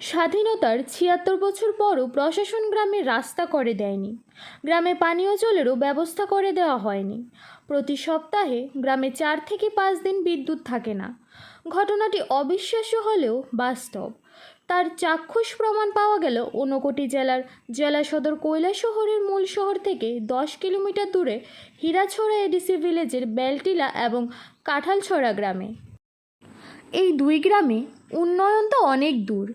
স্বাধীনতার ছিয়াত্তর বছর পরও প্রশাসন গ্রামের রাস্তা করে দেয়নি। গ্রামে পানীয় জলেরও ব্যবস্থা করে দেওয়া হয়নি। প্রতি সপ্তাহে গ্রামে চার থেকে পাঁচ দিন বিদ্যুৎ থাকে না। ঘটনাটি অবিশ্বাস্য হলেও বাস্তব। তার চাক্ষুষ প্রমাণ পাওয়া গেল ঊনকোটি জেলার জেলা সদর শহরের মূল শহর থেকে দশ কিলোমিটার দূরে হীরাছড়া এডিসি ভিলেজের বেলটিলা এবং কাঁঠালছড়া গ্রামে। এই দুই গ্রামে উন্নয়ন তো অনেক দূর।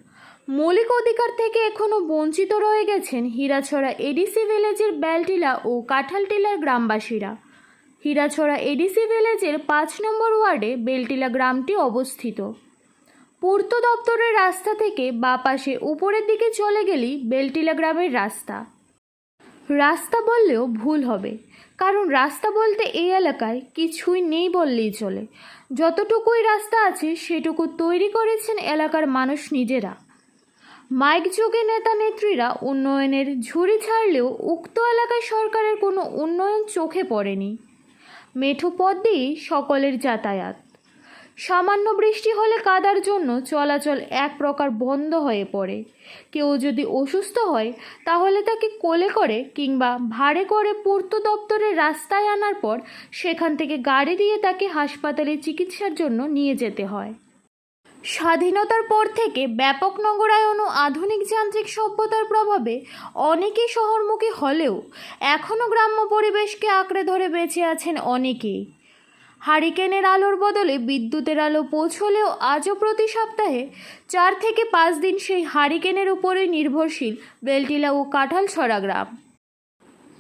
মৌলিক অধিকার থেকে এখনও বঞ্চিত রয়ে গেছেন হীরাছড়া এডিসি ভিলেজের বেলটিলা ও কাঁঠালটিলার গ্রামবাসীরা। হীরাছড়া এডিসি ভিলেজের পাঁচ নম্বর ওয়ার্ডে বেলটিলা গ্রামটি অবস্থিত। পূর্ত দপ্তরের রাস্তা থেকে বা পাশে উপরের দিকে চলে গেলেই বেলটিলা গ্রামের রাস্তা। রাস্তা বললেও ভুল হবে, কারণ রাস্তা বলতে এই এলাকায় কিছুই নেই বললেই চলে। যতটুকুই রাস্তা আছে সেটুকু তৈরি করেছেন এলাকার মানুষ নিজেরা। মাইক যুগে নেতা নেত্রীরা উন্নয়নের ঝুড়ি ছাড়লেও উক্ত এলাকায় সরকারের কোনো উন্নয়ন চোখে পড়েনি। মেঠো পথ দিয়েই সকলের যাতায়াত। সামান্য বৃষ্টি হলে কাদার জন্য চলাচল এক প্রকার বন্ধ হয়ে পড়ে। কেউ যদি অসুস্থ হয়, তাহলে তাকে কোলে করে কিংবা ভাড়ে করে পূর্ত দপ্তরের রাস্তায় আনার পর সেখান থেকে গাড়ি দিয়ে তাকে হাসপাতালে চিকিৎসার জন্য নিয়ে যেতে হয়। স্বাধীনতার পর থেকে ব্যাপক নগরায়ন ও আধুনিক যান্ত্রিক সভ্যতার প্রভাবে অনেকেই শহরমুখী হলেও এখনও গ্রাম্য পরিবেশকে আঁকড়ে ধরে বেঁচে আছেন অনেকেই। হারিকেনের আলোর বদলে বিদ্যুতের আলো পৌঁছলেও আজও প্রতি সপ্তাহে চার থেকে পাঁচ দিন সেই হারিকেনের উপরে নির্ভরশীল বেলটিলা ও কাঁঠালছড়া গ্রাম।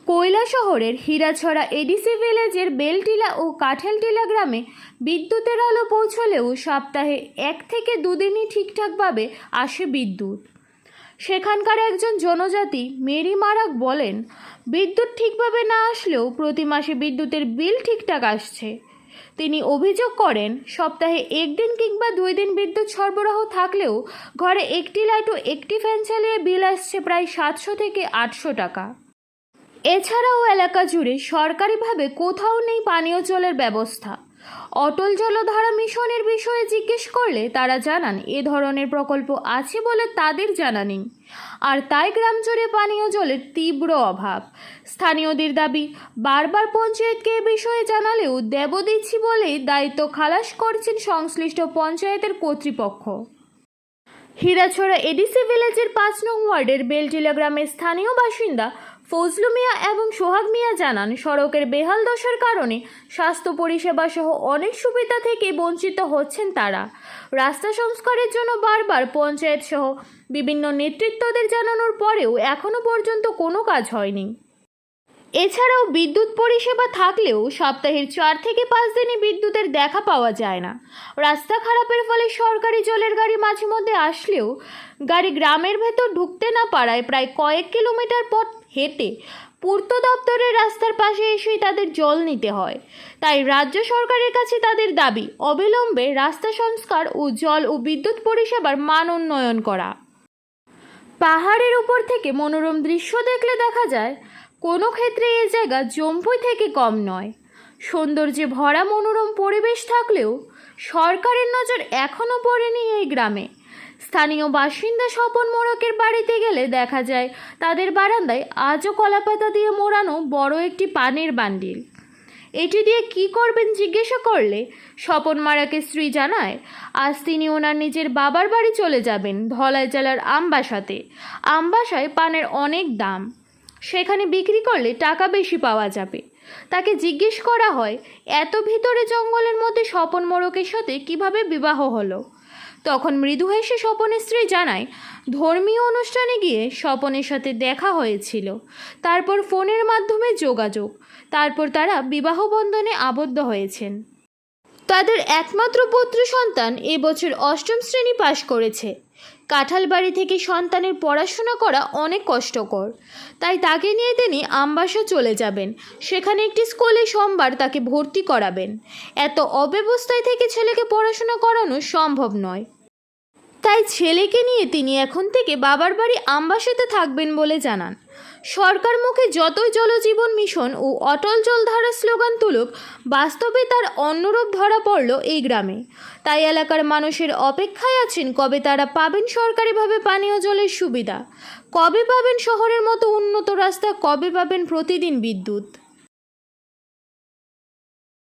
কৈলা শহরের হীরাছড়া এডিসি ভিলেজের বেলটিলা ও কাঠেলটিলা গ্রামে বিদ্যুতের আলো পৌঁছলেও সপ্তাহে এক থেকে দুদিনই ঠিকঠাকভাবে আসে বিদ্যুৎ। সেখানকার একজন জনজাতি মেরি মারাক বলেন, বিদ্যুৎ ঠিকভাবে না আসলেও প্রতি মাসে বিদ্যুতের বিল ঠিকঠাক আসছে। তিনি অভিযোগ করেন, সপ্তাহে একদিন কিংবা দুই দিন বিদ্যুৎ সরবরাহ থাকলেও ঘরে একটি লাইট ও একটি ফ্যান চালিয়ে বিল আসছে প্রায় সাতশো থেকে আটশো টাকা। এছাড়াও এলাকা জুড়ে সরকারিভাবে কোথাও নেই পানীয় জলের ব্যবস্থা। অটল জলধারা মিশনের বিষয়ে জিজ্ঞেস করলে তারা জানান, এ ধরনের প্রকল্প আছে বলে তাদের জানা নেই। আর তাই গ্রাম জুড়ে পানীয় জলের তীব্র অভাব। স্থানীয়দের দাবি, বারবার পঞ্চায়েতকে এ বিষয়ে জানালেও দেব দিচ্ছি বলেই দায়িত্ব খালাস করছেন সংশ্লিষ্ট পঞ্চায়েতের কর্তৃপক্ষ। হীরাছড়া এডিসি ভিলেজের পাঁচ নং ওয়ার্ডের বেলটিলা গ্রামের স্থানীয় বাসিন্দা ফজলু মিয়া এবং সোহাগ মিয়া জানান, সড়কের বেহাল দশার কারণে স্বাস্থ্য পরিষেবা সহ অনেক সুবিধা থেকে বঞ্চিত হচ্ছেন তারা। রাস্তা সংস্কারের জন্য বারবার পঞ্চায়েত সহ বিভিন্ন নেতৃত্বদের জানানোর পরেও এখনও পর্যন্ত কোনো কাজ হয়নি। এছাড়াও বিদ্যুৎ পরিষেবা থাকলেও সপ্তাহের চার থেকে পাঁচ দিনই বিদ্যুতের দেখা পাওয়া যায় না। রাস্তা খারাপের ফলে সরকারি জলের গাড়ি মাঝে মধ্যে আসলেও গাড়ি গ্রামের ভেতর ঢুকতে না পারায় প্রায় কয়েক কিলোমিটার পথ হেঁটে পূর্ত দপ্তরের রাস্তার পাশে এসেই তাদের জল নিতে হয়। তাই রাজ্য সরকারের কাছে তাদের দাবি অবিলম্বে রাস্তা সংস্কার ও জল ও বিদ্যুৎ পরিষেবার মান উন্নয়ন করা। পাহাড়ের উপর থেকে মনোরম দৃশ্য দেখলে দেখা যায়, কোনো ক্ষেত্রে এ জায়গা জম্পুই থেকে কম নয়। সৌন্দর্যে ভরা মনোরম পরিবেশ থাকলেও সরকারের নজর এখনও পড়েনি এই গ্রামে। স্থানীয় বাসিন্দা স্বপন মোড়কের বাড়িতে গেলে দেখা যায়, তাদের বারান্দায় আজও কলাপাতা দিয়ে মোড়ানো বড় একটি পানের বান্ডিল। এটি দিয়ে কি করবেন জিজ্ঞাসা করলে, স্বপন মারাকে স্ত্রী জানায়, আজ তিনি ওনার নিজের বাবার বাড়ি চলে যাবেন, ধলাই জেলার আমবাসাতে। আমবাসায় পানের অনেক দাম। সেখানে বিক্রি করলে টাকা বেশি পাওয়া যাবে। তাকে জিজ্ঞেস করা হয়, এত ভিতরে জঙ্গলের মধ্যে স্বপন মোড়কের সাথে কীভাবে বিবাহ হলো? তখন মৃদু হেসে স্বপনের স্ত্রী জানায়, ধর্মীয় অনুষ্ঠানে গিয়ে স্বপনের সাথে দেখা হয়েছিল। তারপর ফোনের মাধ্যমে যোগাযোগ। তারপর তারা বিবাহ বন্ধনে আবদ্ধ হয়েছেন। তাদের একমাত্র পুত্র সন্তান এবছর অষ্টম শ্রেণি পাশ করেছে। কাঁঠালবাড়ি থেকে সন্তানের পড়াশোনা করা অনেক কষ্টকর। তাই তাকে নিয়ে তিনি আমবাসা চলে যাবেন। সেখানে একটি স্কুলে সোমবার তাকে ভর্তি করাবেন। এত অব্যবস্থায় থেকে ছেলেকে পড়াশোনা করানো সম্ভব নয়। তাই ছেলেকে নিয়ে তিনি এখন থেকে বাবার বাড়ি আমবাসাতে থাকবেন বলে জানান। সরকার মুখে যতই জলজীবন মিশন ও অটল জলধারা স্লোগান তুলুক বাস্তবে তার অন্যরূপ ধরা পড়ল এই গ্রামে। তাই এলাকার মানুষের অপেক্ষায় আছেন কবে তারা পাবেন সরকারিভাবে পানীয় জলের সুবিধা কবে পাবেন শহরের মতো উন্নত রাস্তা কবে পাবেন প্রতিদিন বিদ্যুৎ।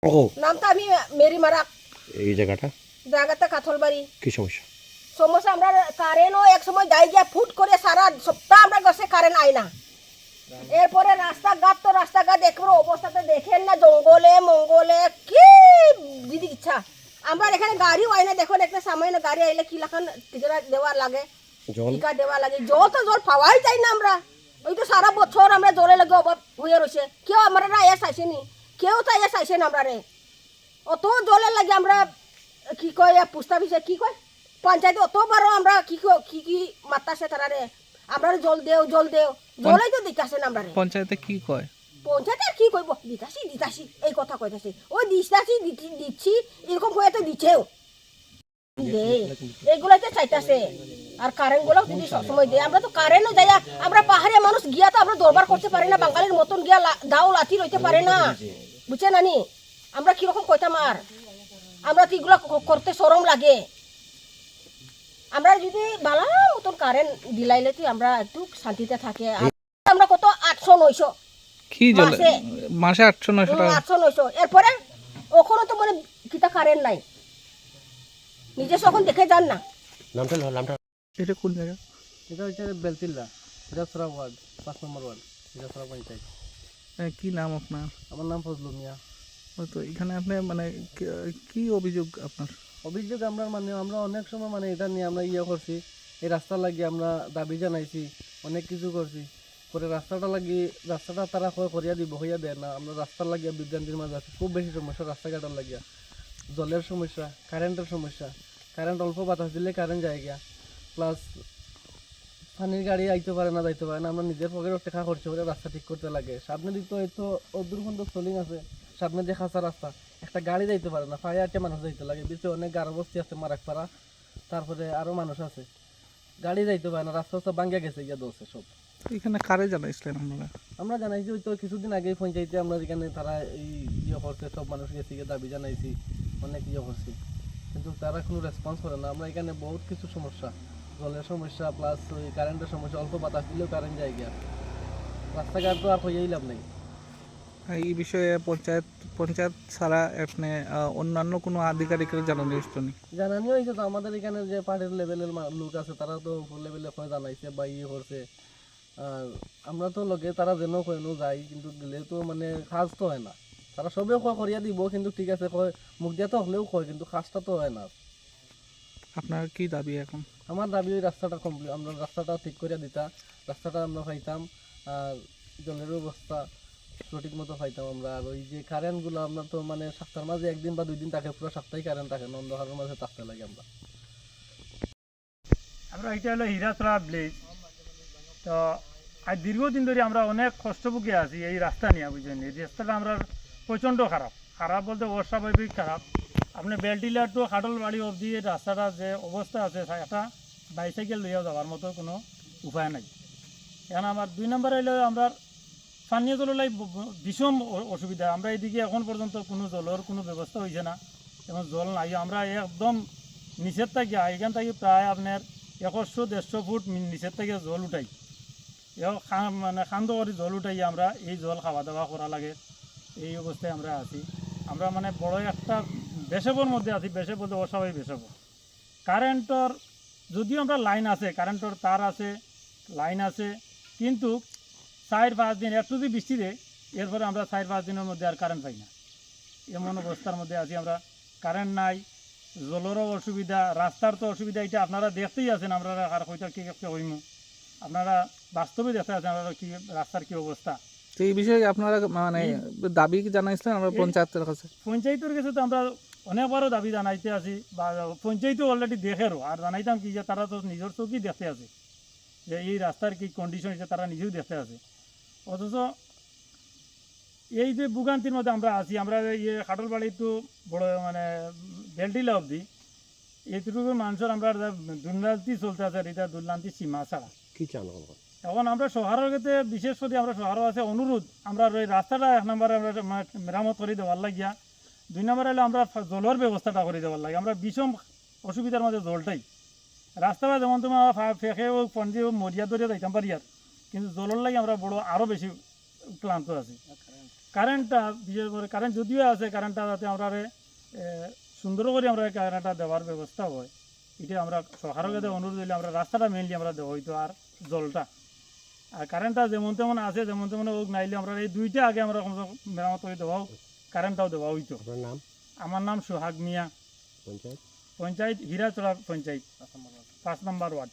ও নামটা আমি মেরি মারা এই জায়গাটা? জায়গাতে কাথলবাড়ি। কি সমস্যা? সমস্যা আমরা কারেন্টও এক সময় যাই গিয়া ফুট করে সারা সপ্তাহ আমরা গেছে কারেন্ট আই না। এরপরে রাস্তাঘাট তো রাস্তাঘাট একবার অবস্থাতে দেখেন না জঙ্গলে মঙ্গলে কি দিদি ইচ্ছা। আমরা এখানে গাড়িও আই না দেখুন একটা সামান্য গাড়ি আইলে কি লাখান টিকা দেওয়া লাগে টিকা দেওয়া লাগে জল তো জল পাওয়াই যায় না আমরা। ওই তো সারা বছর আমরা জলে লাগে অভাব হয়ে রয়েছে। কেউ আমরা এ চাইছেনি কেউ তো এ চাইছে না আমরা রে। অত জলের লাগে আমরা কি কয় এ পুস্তা কি কয়? পঞ্চায়েতে অতবারও আমরা কি ক- কি মাত্তাছে তারা রে। আমরা জল দেও জল দেও। জলেই তো দিতাছে না আমরা পঞ্চায়েতে কি কয়? পঞ্চায়েতে আর কি কইব? দিতাছি দিতাছি এই কথা কইতাছি। ওই দিতাছি দিতি- দিচ্ছি এরকম হয়ে তো দিচ্ছেও দে এগুলাই তো চাইতাছে। আর কারেন্টগুলো যদি সবসময় দেয় আমরা তো কারেন্টও যাই আমরা পাহাড়িয়া মানুষ গিয়া তো আমরা দরবার করতে পারি না বাঙালির মতন গিয়া দাও লাঠি রইতে পারে না। বুঝছে নানি? আমরা কীরকম কইতাম আর? আমরা তো এগুলো করতে সরম লাগে। আমরা যদি বালা মতন কারেন্ট দিলাইলে তো আমরা একটু শান্তিতে থাকে? আমরা কত আটশো নয়শো কি জল মাসে। আটশো নয়শো টাকা। আটশো নয়শো। এরপরে ওখানে তো মানে কিতা কারেন্ট নাই। নিজে যখন দেখে যান না। নামটা নামটা এটা কোন জায়গা? এটা হচ্ছে বেলতিল্লা হিরাসরা ওয়ার্ড পাঁচ নম্বর ওয়ার্ড। হিরাসরা পঞ্চায়েত। কি নাম আপনার? আমার নাম ফজলু মিয়া ও তো এখানে আপনি মানে কি অভিযোগ আপনার? অভিযোগ আমরা মানে আমরা অনেক সময় মানে এটা নিয়ে আমরা ইয়ে করছি। এই রাস্তা লাগিয়ে আমরা দাবি জানাইছি, অনেক কিছু করছি। পরে রাস্তাটা লাগিয়ে, রাস্তাটা তারা হয় করিয়া দিব, হইয়া দেয় না। আমরা রাস্তা লাগিয়া বিভ্রান্তির মাঝে আছি। খুব বেশি সমস্যা রাস্তাঘাটের লাগিয়া। জলের সমস্যা কারেন্টের সমস্যা। কারেন্ট অল্প বাতাস দিলে কারেন্ট যায় গিয়া। প্লাস পানির গাড়ি আইতে পারে না, যাইতে পারে না। আমরা নিজের পকেটে টাকা খরচ করে রাস্তা ঠিক করতে লাগে। সামনে দিক তো হয়তো অদূর খন্ড সোলিং আছে। সামনে দিয়ে খাঁচা রাস্তা। একটা গাড়ি যাইতে পারে না ফায়ার আটে মানুষ যাইতে লাগে বিচে অনেক গারো বস্তি আছে মারাকপাড়া তারপরে আরও মানুষ আছে। গাড়ি যাইতে পারে না রাস্তা রাস্তা ভাঙ্গা গেছে গিয়া দোষে সব। এখানে কারে জানাইছিলেন আপনারা? আমরা জানাইছি ওই তো কিছুদিন আগে পঞ্চায়েতে আমরা এখানে তারা এই ইয়ে করছে সব মানুষ গেছে গিয়ে দাবি জানাইছি অনেক ইয়ে করছি। কিন্তু তারা কোনো রেসপন্স করে না আমরা এখানে বহুত কিছু সমস্যা। জলের সমস্যা প্লাস ওই কারেন্টের সমস্যা অল্প বাতাস দিলেও কারেন্ট যায় গিয়া। রাস্তাঘাট তো আর হইয়াই লাভ নেই। এই বিষয়ে পঞ্চায়েত পঞ্চায়েত ছাড়া আহ, অন্যান্য কোনো আধিকারিকের জানানো ইষ্ট নেই জানানিও হয়েছে তো আমাদের এখানে যে পার্টির লেভেলের লোক আছে তারা তো লেভেলে করে জানাইছে বা ইয়ে করছে। আর আমরা তো লগে তারা যেন কইনো যাই কিন্তু গেলে তো মানে কাজ তো হয় না। তারা সবে কয় করিয়া দিব কিন্তু ঠিক আছে কয় মুখ দিয়া তো হলেও কয় কিন্তু কাজটা তো হয় না। আপনার কি দাবি এখন? আমার দাবি ওই রাস্তাটা কমপ্লিট আমরা রাস্তাটা ঠিক করিয়া দিতা রাস্তাটা আমরা পাইতাম আর জলের ব্যবস্থা সঠিক মতো পাইতাম আমরা। আর ওই যে কারেন্টগুলো আমরা তো মানে সপ্তাহের মাঝে একদিন বা দুই দিন থাকে, পুরো সপ্তাহে কারেন্ট থাকে অন্ধকারের মাঝে থাকতে লাগে আমরা। আমরা এটা হলো হীরাতলা ব্লেজ তো আজ দীর্ঘদিন ধরে আমরা অনেক কষ্ট ভুগে আছি এই রাস্তা নিয়ে বুঝলেন এই রাস্তাটা আমরা প্রচণ্ড খারাপ। খারাপ বলতে অস্বাভাবিক খারাপ। আপনি বেলটিলার টু খাটল বাড়ি অবধি রাস্তাটা যে অবস্থা আছে একটা বাইসাইকেল লইয়া যাওয়ার মতো কোনো উপায় নাই। এখন আমার দুই নম্বর হইল আমরা পানীয় জলের লাই ব- ব- ভীষণ অসুবিধা। আমরা এদিকে এখন পর্যন্ত কোনো জলের কোনো ব্যবস্থা হয়েছে না। এখন জল নাই। আমরা একদম নিচের থেকে এখান থেকে প্রায় আপনার একশো দেড়শো ফুট নিচের থেকে জল উঠাই। মানে খান্দ করে জল উঠাই আমরা এই জল খাওয়া দাওয়া করা লাগে। এই অবস্থায় আমরা আছি। আমরা মানে বড় একটা বেসবর মধ্যে আছি। বেসে বলতে অস্বাভাবিক বেসব কারেন্টর যদিও আমরা লাইন আছে কারেন্টর তার আছে, লাইন আছে, কিন্তু চার পাঁচ দিন একটু যদি বৃষ্টি দেয় এরপরে আমরা চার পাঁচ দিনের মধ্যে আর কারেন্ট পাই না। এমন অবস্থার মধ্যে আছি আমরা। কারেন্ট নাই জলেরও অসুবিধা রাস্তার তো অসুবিধা এটা আপনারা দেখতেই আছেন আমরা আর কইটা কি হইমু। আপনারা বাস্তবে দেখতে আছেন আপনারা কি রাস্তার কি অবস্থা। তো এই বিষয়ে আপনারা মানে দাবি কি জানাইছিলেন আমরা পঞ্চায়েতের কাছে? পঞ্চায়েতের কাছে তো আমরা অনেকবারও দাবি জানাইতে আছি বা পঞ্চায়েতও অলরেডি দেখেরও আর জানাইতাম কি যে তারা তো নিজের চোখেই দেখতে আছে। যে এই রাস্তার কি কন্ডিশন হয়েছে তারা নিজেও দেখতে আছে। অথচ এই যে ভোগান্তির মধ্যে আমরা আছি আমরা ইয়ে খাটলবাড়ি তো বড় মানে বেলটিলা অবধি এইটুকু মানুষের আমরা দুর্নান্তি চলতে আছে এটা দুর্নান্তি সীমা ছাড়া। কি চান এখন? আমরা শহরের ক্ষেত্রে বিশেষ করে আমরা শহরও আছে অনুরোধ আমরা ওই রাস্তাটা এক নম্বরে আমরা মেরামত করে দেওয়ার লাগিয়া দুই নম্বরে হলো আমরা জলের ব্যবস্থাটা করে দেওয়ার লাগে আমরা বিষম অসুবিধার মধ্যে জলটাই। রাস্তাটা যেমন তোমার ফেঁকে ও পঞ্জি ও মরিয়া ধরে যাইতাম পারি আর কিন্তু জলের লাগে আমরা বড় আরও বেশি ক্লান্ত আছি। কারেন্টটা বিশেষ করে কারেন্ট যদিও আছে কারেন্টটা যাতে আমরা সুন্দর করে আমরা কারেন্টটা দেওয়ার ব্যবস্থা হয় এটা আমরা সরকারের কাছে অনুরোধ হইলে আমরা রাস্তাটা মেনলি আমরা দেওয়া হইতো আর জলটা। আর কারেন্টটা যেমন তেমন আছে যেমন তেমন হোক নাইলে আমরা এই দুইটা আগে আমরা মেরামত করে দেওয়া হোক কারেন্টটাও দেওয়া হইতো। নাম? আমার নাম সোহাগ মিয়া। পঞ্চায়েত? পঞ্চায়েত হীরাচড়া পঞ্চায়েত। পাঁচ নম্বর ওয়ার্ড।